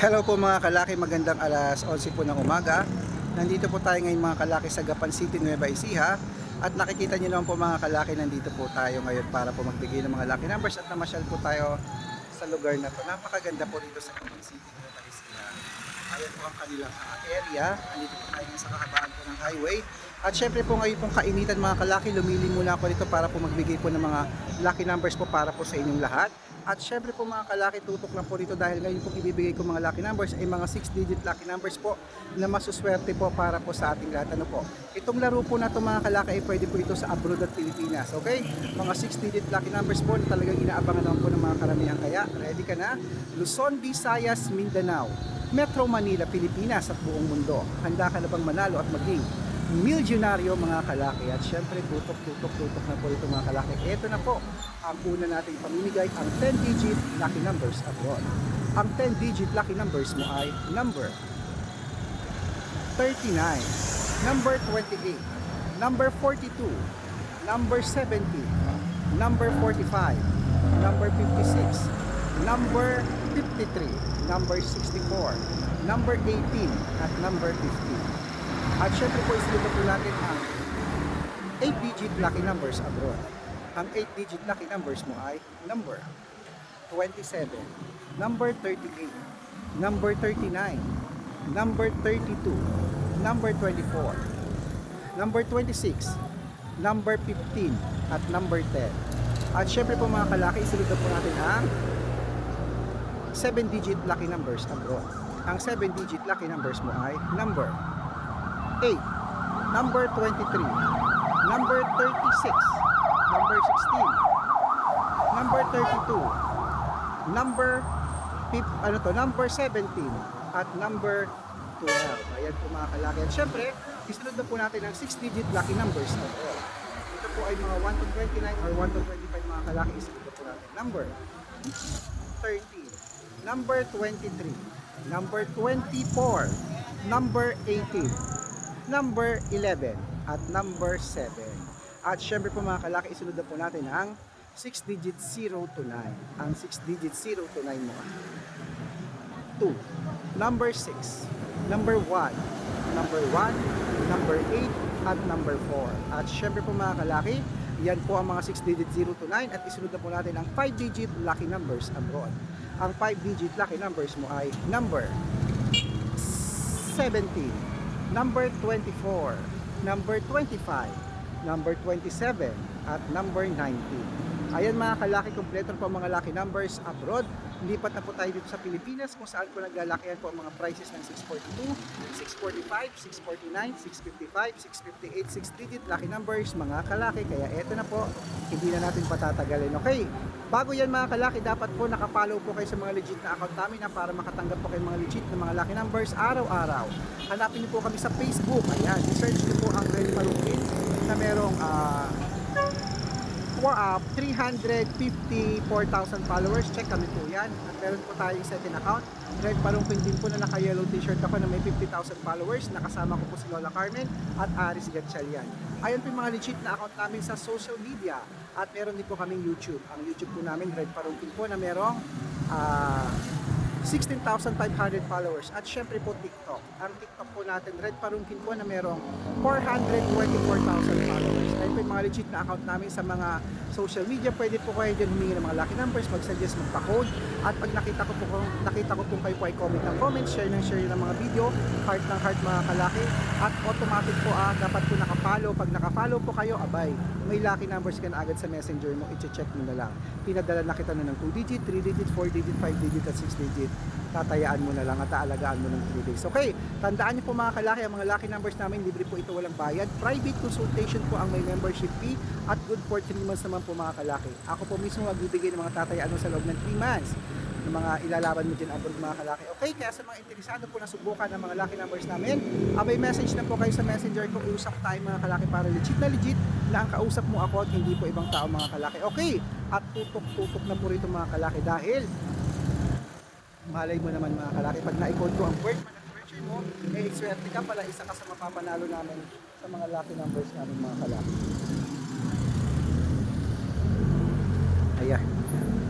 Hello po mga kalaki, magandang alas 11 po ng umaga. Nandito po tayo ngayon mga kalaki sa Gapan City, Nueva Ecija. At nakikita nyo naman po mga kalaki, nandito po tayo ngayon para po magbigay ng mga lucky numbers at namasyal po tayo sa lugar na to. Napakaganda po dito sa Gapan City, Nueva Ecija. Ayan po ang kanilang ah, area. Nandito po tayo sa kahabaan po ng highway. At syempre po ngayon pong kainitan mga kalaki, lumili muna ako dito para po magbigay po ng mga lucky numbers po para po sa inyong lahat. At syempre po mga kalaki, tutok lang po dito dahil ngayon po ibibigay ko mga lucky numbers ay mga 6-digit lucky numbers po na masuswerte po para po sa ating lahat. Ano po? Itong laro po na to mga kalaki ay pwede po ito sa abroad at Pilipinas. Okay? Mga 6-digit lucky numbers po na talagang inaabangan naman po ng mga karamihan. Kaya, ready ka na? Luzon, Visayas, Mindanao, Metro Manila, Pilipinas at buong mundo. Handa ka na bang manalo at maging milyonaryo mga kalaki at syempre tutok tutok tutok na po ito mga kalaki ito na po ang una nating pamimigay ang 10 digit lucky numbers abroad ang 10 digit lucky numbers mo ay number 39 number 28 number 42 number 70 number 45 number 56 number 53 number 64 number 18 at number 15 at syempre po isilip po natin ang 8-digit lucky numbers abroad. Ang 8-digit lucky numbers mo ay number 27, number 38, number 39, number 32, number 24, number 26, number 15, at number 10. At syempre po mga kalaki, isilip po natin ang 7-digit lucky numbers abroad. Ang 7-digit lucky numbers mo ay number 8, number 23, number 36, number 16, number 32, number ano to, number 17 at number 12. Ayan po mga kalaki. At syempre, isunod na po natin ang 6-digit lucky numbers na po. Ito po ay mga 1 to 29 or 1 to 25 mga kalaki. Isunod na po natin. Number 13, number 23, number 24, number 18, number 11 at number 7. At syempre po mga kalaki, isunod na po natin ang 6 digit 0 to 9. Ang 6 digit 0 to 9 mo. 2, number 6, number 1, number 1, number 8, at number 4. At syempre po mga kalaki, yan po ang mga 6 digit 0 to 9 at isunod na po natin ang 5 digit lucky numbers abroad. Ang 5 digit lucky numbers mo ay number 17, number 24, number 25, number 27, at number 19. Ayan mga kalaki, kompleto po mga lucky numbers abroad. Lipat na po tayo dito sa Pilipinas kung saan po naglalakihan po ang mga prices ng 642, 645, 649, 655, 658, 6 digit lucky numbers mga kalaki. Kaya eto na po, hindi na natin patatagalin. Okay, bago yan mga kalaki, dapat po nakapollow po kayo sa mga legit na account namin na para makatanggap po kayo mga legit na mga lucky numbers araw-araw. Hanapin niyo po kami sa Facebook. Ayan, search niyo po ang Red Palupin na merong ah, for uh, 354,000 followers. Check kami po yan. At meron po tayong second account. Red Palungkin din po na naka-yellow t-shirt ako na may 50,000 followers. Nakasama ko po si Lola Carmen at Aris Gatchalian. Ayun po yung mga legit na account namin sa social media. At meron din po kaming YouTube. Ang YouTube po namin, Red Palungkin po na merong ah, 16,500 followers at syempre po TikTok. Ang TikTok po natin, Red Parungkin po na merong 424,000 followers. Ayun po yung mga legit na account namin sa mga social media. Pwede po kayo dyan humingi ng mga lucky numbers, mag-suggest, magpa-code. At pag nakita ko po, nakita ko po kayo po ay comment ng comment, share ng share ng mga video, heart ng heart mga kalaki. At automatic po ah, dapat po nakapollow. Pag nakapollow po kayo, abay, may lucky numbers ka na agad sa messenger mo, i-check mo na lang. Pinadala na kita na ng 2 digit, 3 digit, 4 digit, 5 digit at 6 digit. Tatayaan mo na lang at aalagaan mo ng 3 days. Okay, tandaan niyo po mga kalaki, ang mga lucky numbers namin, libre po ito walang bayad. Private consultation po ang may membership fee at good for 3 months naman po mga kalaki. Ako po mismo magbibigay ng mga tatayaan mo sa loob ng 3 months ng mga ilalaban mo dyan abroad mga kalaki. Okay, kaya sa mga interesado po na subukan ang mga lucky numbers namin, abay message na po kayo sa messenger ko, usap tayo mga kalaki para legit na legit na ang kausap mo ako at hindi po ibang tao mga kalaki. Okay, at tutok-tutok na po rito mga kalaki dahil malay mo naman mga kalaki, pag na-code ko ang word man at virtue mo, eh swerte ka pala, isa ka sa mapapanalo namin sa mga lucky numbers namin mga kalaki. Ayan.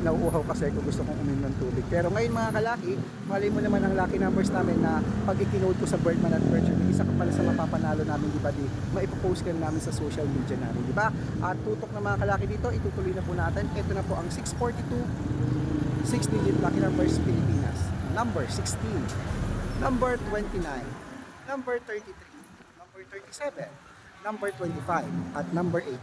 nauuhaw kasi kung gusto kong uminom ng tubig. Pero ngayon mga kalaki, malay mo naman ang lucky numbers namin na pag ikinode ko sa Birdman at Virgin, isa ka pala sa mapapanalo namin, di ba, di, maipopost ka na namin sa social media namin, di ba? At tutok na mga kalaki dito, itutuloy na po natin. Ito na po ang 642 6-digit lucky numbers Pilipinas. Number 16, number 29, number 33, number 37, number 25, at number 80.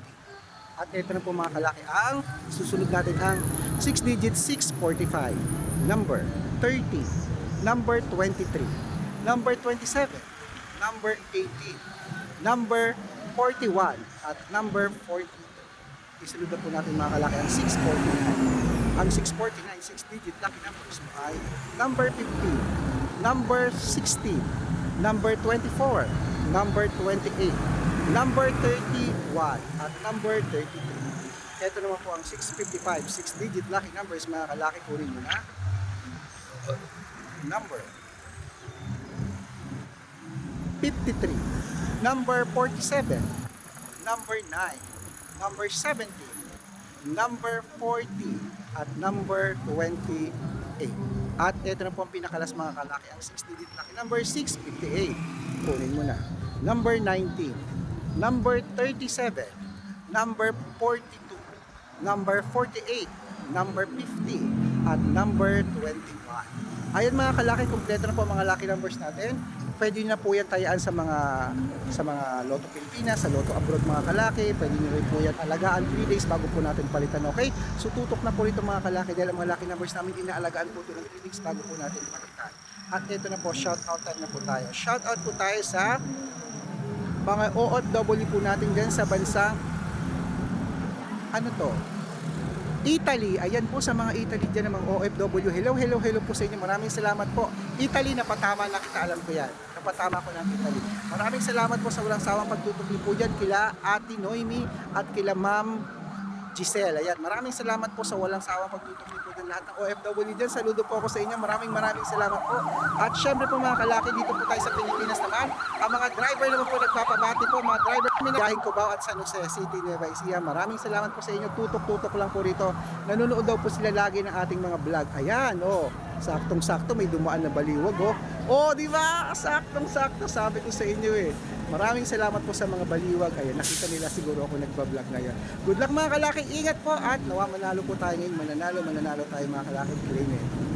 At ito na po mga kalaki ang susunod natin ang 6 digit 645, number 30, number 23, number 27, number 18, number 41, at number 42. Isunod na po natin mga kalaki ang 649. Ang 649, 6 digit lucky numbers mo ay number 15, number 16, number 24, number 28, number 31, at number 33. Ito naman po ang 655, 6 digit lucky numbers mga kalaki kunin mo na. Number 53, number 47, number 9, number 17, number 40, at number 28. At ito na po ang pinakalas mga kalaki, ang 6 digit lucky number 658. Kunin mo na. Number 19, number 37, number 42, number 48, number 50, at number 21. Ayan mga kalaki, kompleto na po mga lucky numbers natin. Pwede na po yan tayaan sa mga sa mga Lotto Pilipinas, sa Lotto Abroad mga kalaki. Pwede nyo rin po yan alagaan 3 days bago po natin palitan, okay? So tutok na po rito mga kalaki dahil ang mga lucky numbers namin inaalagaan po ito ng 3 days bago po natin palitan. At ito na po, shout out time na po tayo. Shout out po tayo sa mga OFW po natin dyan sa bansang ano to? Italy, ayan po sa mga Italy dyan ng mga OFW. Hello, hello, hello po sa inyo. Maraming salamat po. Italy, napatama na kita, alam ko yan. Napatama ko ng Italy. Maraming salamat po sa walang sawang pagtutukli po dyan kila Ate Noemi at kila Ma'am Giselle. Ayan, maraming salamat po sa walang sawang pagtutukli po dyan lahat ng OFW dyan. Saludo po ako sa inyo. Maraming maraming salamat po. At syempre po mga kalaki, dito po tayo sa Pilipinas naman. Ang mga driver naman po nagpapabati po. Mga driver kami na Yahing Cubao at San Jose City, Nueva Ecija. Maraming salamat po sa inyo. Tutok-tutok lang po rito. Nanonood daw po sila lagi ng ating mga vlog. Ayan, oh. Saktong-sakto may dumaan na baliwag, oh. Oh, di ba? Saktong-sakto sabi ko sa inyo eh. Maraming salamat po sa mga baliwag. Ayan, nakita nila siguro ako nagbablog ngayon. Good luck mga kalaki. Ingat po at nawa manalo po tayo ngayon. Mananalo, mananalo tayo mga kalaki. Claim it.